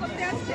করতে আসছে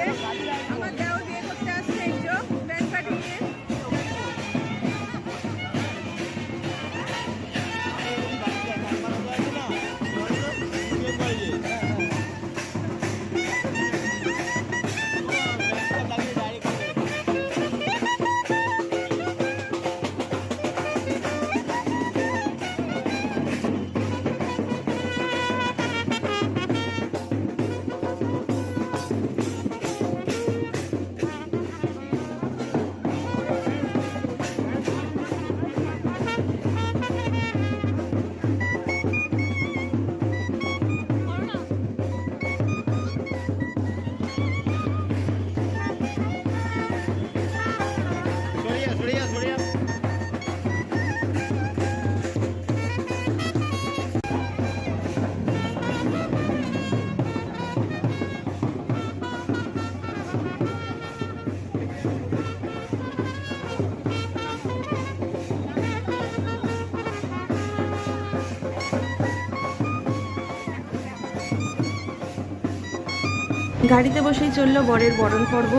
গাড়িতে বসেই চলল বরের বরণ পর্ব।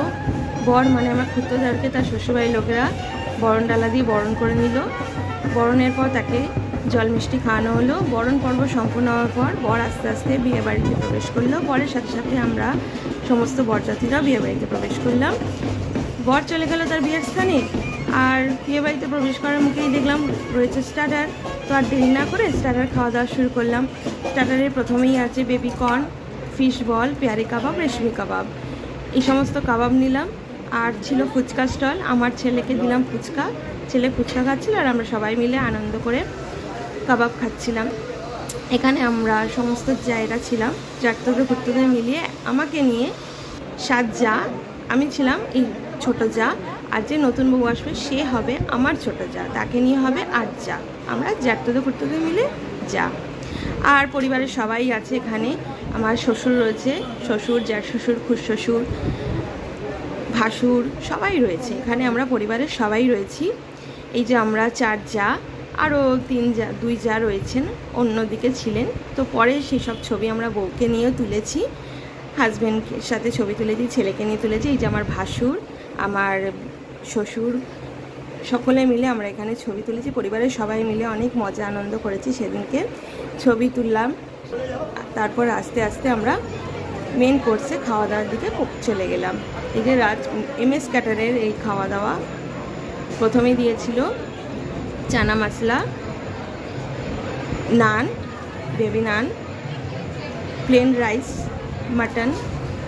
বর মানে আমার খুত্তদারকে তার শ্বশুরবাড়ির লোকেরা বরণ ডালা দিয়ে বরণ করে নিল। বরণের পর তাকে জল মিষ্টি খাওয়ানো হলো। বরণ পর্ব সম্পূর্ণ হওয়ার পর বর আস্তে আস্তে বিয়ে বাড়িতে প্রবেশ করল। বরের সাথে সাথে আমরা সমস্ত বরযাত্রীরাও বিয়ে বাড়িতে প্রবেশ করলাম। বর চলে গেল তার বিয়ের স্থানে। আর বিয়ে বাড়িতে প্রবেশ করার মুখেই দেখলাম রয়েছে স্টার্টার। তো আর দেরি না করে স্টার্টার খাওয়া দাওয়া শুরু করলাম। স্টার্টারের প্রথমেই আছে বেবি কর্ন। ফিশ বল, পেয়ারি কাবাব, রেশমি কাবাব। এই সমস্ত কাবাব নিলাম। আর ছিল ফুচকা স্টল। আমার ছেলেকে দিলাম ফুচকা। ছেলে ফুচকা খাচ্ছিল আর আমরা সবাই মিলে আনন্দ করে কাবাব খাচ্ছিলাম। এখানে আমরা সমস্ত জায়গা ছিলাম। জাতদের ভুক্তদের মিলিয়ে আমাকে নিয়ে সাত যা আমি ছিলাম এই ছোট যা আর যে নতুন বউ আসবে, সে হবে আমার ছোট যা তাকে নিয়ে হবে আট যা আমরা জাতদের ভুক্তদের মিলে যা। আর পরিবারের সবাই আছে এখানে। আমার শ্বশুর রয়েছে, শ্বশুর, জ্যাঠ শ্বশুর, খুশ শ্বশুর, ভাসুর, সবাই রয়েছে। এখানে আমরা পরিবারের সবাই রয়েছি। এই যে আমরা চার যা, আরও তিন যা, দুই যা রয়েছেন, অন্যদিকে ছিলেন। তো পরে সেসব ছবি আমরা বউকে নিয়েও তুলেছি। হাজব্যান্ডের সাথে ছবি তুলেছি, ছেলেকে নিয়ে তুলেছি। এই যে আমার ভাসুর, আমার শ্বশুর, সকলে মিলে আমরা এখানে ছবি তুলেছি। পরিবারের সবাই মিলে অনেক মজা, আনন্দ করেছি সেদিনকে। ছবি তুললাম। তারপর আস্তে আস্তে আমরা মেন কোর্সে খাওয়া দাওয়ার দিকে চলে গেলাম। এই যে রাজ এম এস ক্যাটারের এই খাওয়া দাওয়া প্রথমে দিয়েছিল chana masala, naan baby naan plain rice mutton